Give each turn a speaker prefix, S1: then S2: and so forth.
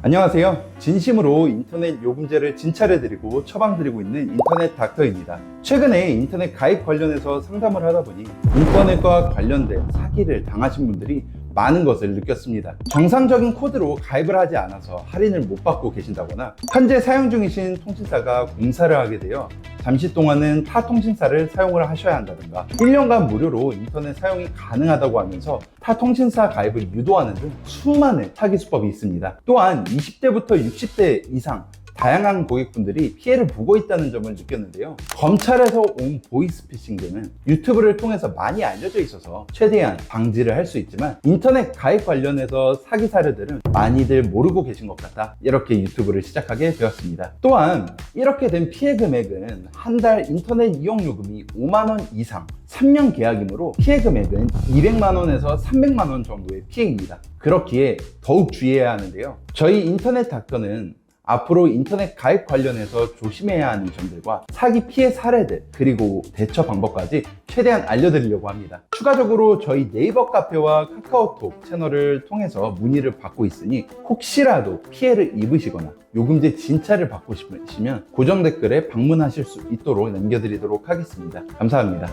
S1: 안녕하세요. 진심으로 인터넷 요금제를 진찰해드리고 처방드리고 있는 인터넷 닥터입니다. 최근에 인터넷 가입 관련해서 상담을 하다 보니 인터넷과 관련된 사기를 당하신 분들이 많은 것을 느꼈습니다. 정상적인 코드로 가입을 하지 않아서 할인을 못 받고 계신다거나 현재 사용 중이신 통신사가 공사를 하게 되어 잠시 동안은 타 통신사를 사용을 하셔야 한다든가 1년간 무료로 인터넷 사용이 가능하다고 하면서 타 통신사 가입을 유도하는 등 수많은 사기 수법이 있습니다. 또한 20대부터 60대 이상 다양한 고객분들이 피해를 보고 있다는 점을 느꼈는데요. 검찰에서 온 보이스피싱 등은 유튜브를 통해서 많이 알려져 있어서 최대한 방지를 할 수 있지만 인터넷 가입 관련해서 사기 사례들은 많이들 모르고 계신 것 같다. 이렇게 유튜브를 시작하게 되었습니다. 또한 이렇게 된 피해 금액은 한 달 인터넷 이용 요금이 5만 원 이상 3년 계약이므로 피해 금액은 200만 원에서 300만 원 정도의 피해입니다. 그렇기에 더욱 주의해야 하는데요. 저희 인터넷 닥터는 앞으로 인터넷 가입 관련해서 조심해야 하는 점들과 사기 피해 사례들 그리고 대처 방법까지 최대한 알려드리려고 합니다. 추가적으로 저희 네이버 카페와 카카오톡 채널을 통해서 문의를 받고 있으니 혹시라도 피해를 입으시거나 요금제 진찰을 받고 싶으시면 고정 댓글에 방문하실 수 있도록 남겨드리도록 하겠습니다. 감사합니다.